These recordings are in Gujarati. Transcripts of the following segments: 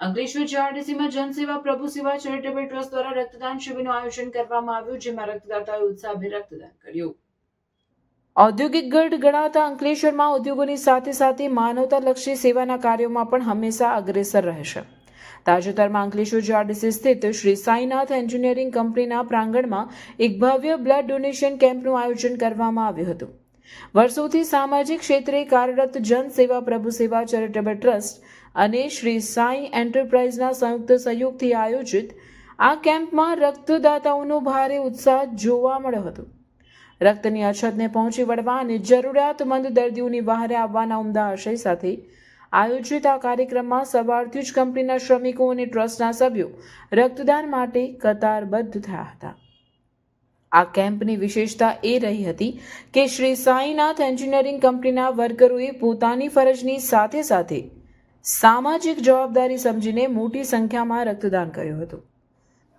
અંકલેશ્વર જીઆરડીસીમાં જનસેવા પ્રભુ સેવા ચેરિટેબલ ટ્રસ્ટ દ્વારા રક્તદાન શિબિરનું આયોજન કરવામાં આવ્યું, જેમાં રક્તદાતાઓએ ઉત્સાહભેર રક્તદાન કર્યું. ઔદ્યોગિક ગઢ ગણાતા અંકલેશ્વરમાં ઉદ્યોગોની સાથે સાથે માનવતાલક્ષી સેવાના કાર્યોમાં પણ હંમેશા અગ્રેસર રહેશે. તાજેતરમાં અંકલેશ્વર જીઆરડીસી સ્થિત શ્રી સાઈનાથ એન્જિનિયરિંગ કંપનીના પ્રાંગણમાં એક ભવ્ય બ્લડ ડોનેશન કેમ્પનું આયોજન કરવામાં આવ્યું હતું. વર્ષોથી સામાજિક ક્ષેત્રે કાર્યરત જન સેવા પ્રભુ સેવા, ચેરિટેબલ ટ્રસ્ટ અને શ્રી સાંઈ એન્ટરપ્રાઇઝના સંયુક્ત સહયોગથી આયોજિત આ કેમ્પમાં રક્તદાતાઓનો ભારે ઉત્સાહ જોવા મળ્યો હતો. રક્તની અછતને પહોંચી વળવા અને જરૂરિયાતમંદ દર્દીઓની વહારે આવવાના ઉમદા આશય સાથે આયોજિત આ કાર્યક્રમમાં સવારથી જ કંપનીના શ્રમિકો અને ટ્રસ્ટના સભ્યો રક્તદાન માટે કતારબદ્ધ થયા હતા. આ કેમ્પની વિશેષતા એ રહી હતી કે શ્રી સાઈનાથ એન્જિનિયરિંગ કંપનીના વર્કરોએ પોતાની ફરજની સાથે સાથે સામાજિક જવાબદારી સમજીને મોટી સંખ્યામાં રક્તદાન કર્યું હતું.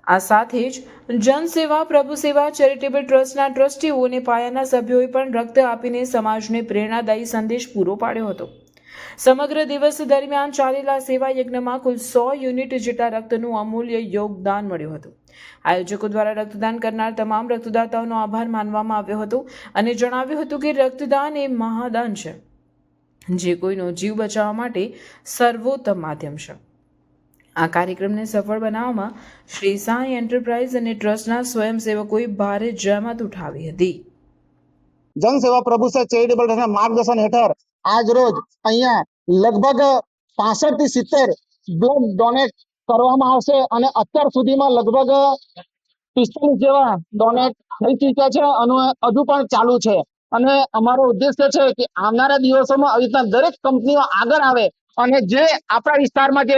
આ સાથે જ જનસેવા, પ્રભુ સેવા, ચેરિટેબલ ટ્રસ્ટના ટ્રસ્ટીઓ અને પાયાના સભ્યોએ પણ રક્ત આપીને સમાજને પ્રેરણાદાયી સંદેશ પૂરો પાડ્યો હતો. સમગ્ર દિવસ દરમિયાન ચાલેલા સેવા યજ્ઞમાં કુલ સો યુનિટ જેટલા રક્તનું અમૂલ્ય યોગદાન મળ્યું હતું. આયોજકો દ્વારા રક્તદાન કરનાર તમામ રક્તદાતાઓનો આભાર માનવામાં આવ્યો હતો અને જણાવ્યું હતું કે રક્તદાન એ મહાદાન છે, જે કોઈનો જીવ બચાવવા માટે સર્વોત્તમ માધ્યમ છે. આ કાર્યક્રમને સફળ બનાવવામાં શ્રી સાંઈ એન્ટરપ્રાઇઝ અને ટ્રસ્ટના સ્વયંસેવકોએ ભારે જહેમત ઉઠાવી હતી. જનસેવા પ્રભુ ચેરિટેબલ ટ્રસ્ટના માર્ગદર્શન હેઠળ આજ રોજ અહીંયા લગભગ પાસઠથી સિત્તેર બ્લડ ડોનેટ કરવામાં આવશે અને અત્યાર સુધીમાં લગભગ પિસ્તાલીસ જેવા ડોનેટ થઈ ચૂક્યા છે અને હજુ પણ ચાલુ છે. અને અમારો ઉદ્દેશ્ય છે કે આવનારા દિવસોમાં આવી રીતના દરેક કંપનીઓ આગળ આવે અને જે આપણા વિસ્તારમાં જે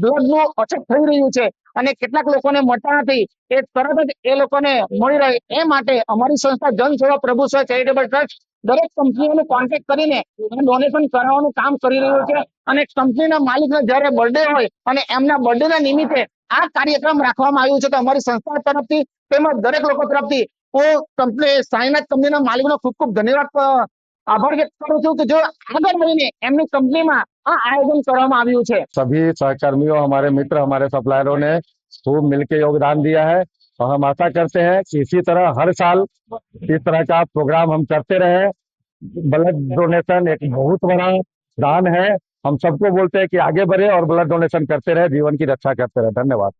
બ્લડનું અછત થઈ રહ્યું છે અને કેટલાક લોકોને મળતા નથી, એ તરત જ એ લોકોને મળી રહે એ માટે અમારી સંસ્થા જન પ્રભુ સેવા ચેરિટેબલ ટ્રસ્ટ દરેક કંપનીઓને કોન્ટેક્ટ કરીને ડોનેશન કરાવવાનું કામ કરી રહ્યું છે અને કંપનીના માલિકને જ્યારે બર્થડે હોય અને એમના બર્થડે ના નિમિત્તે આ કાર્યક્રમ રાખવામાં આવ્યું છે તો અમારી સંસ્થા તરફથી તેમજ દરેક લોકો તરફથી હું કંપની સાઈનાથ કંપનીના માલિકનો ખૂબ ખૂબ ધન્યવાદ અ, આભાર વ્યક્ત કરું છું કે જો આગળ મળીને એમની કંપનીમાં આ આયોજન કરવામાં આવ્યું છે सभी सहकर्मियों हमारे मित्र हमारे सप्लायरों ने खूब मिलकर योगदान दिया है और हम आशा करते हैं कि इसी तरह हर साल इस तरह का प्रोग्राम हम करते रहे। ब्लड डोनेशन एक बहुत बड़ा दान है। हम सबको बोलते हैं कि आगे बढ़े और ब्लड डोनेशन करते रहे। जीवन की रक्षा करते रहे। धन्यवाद।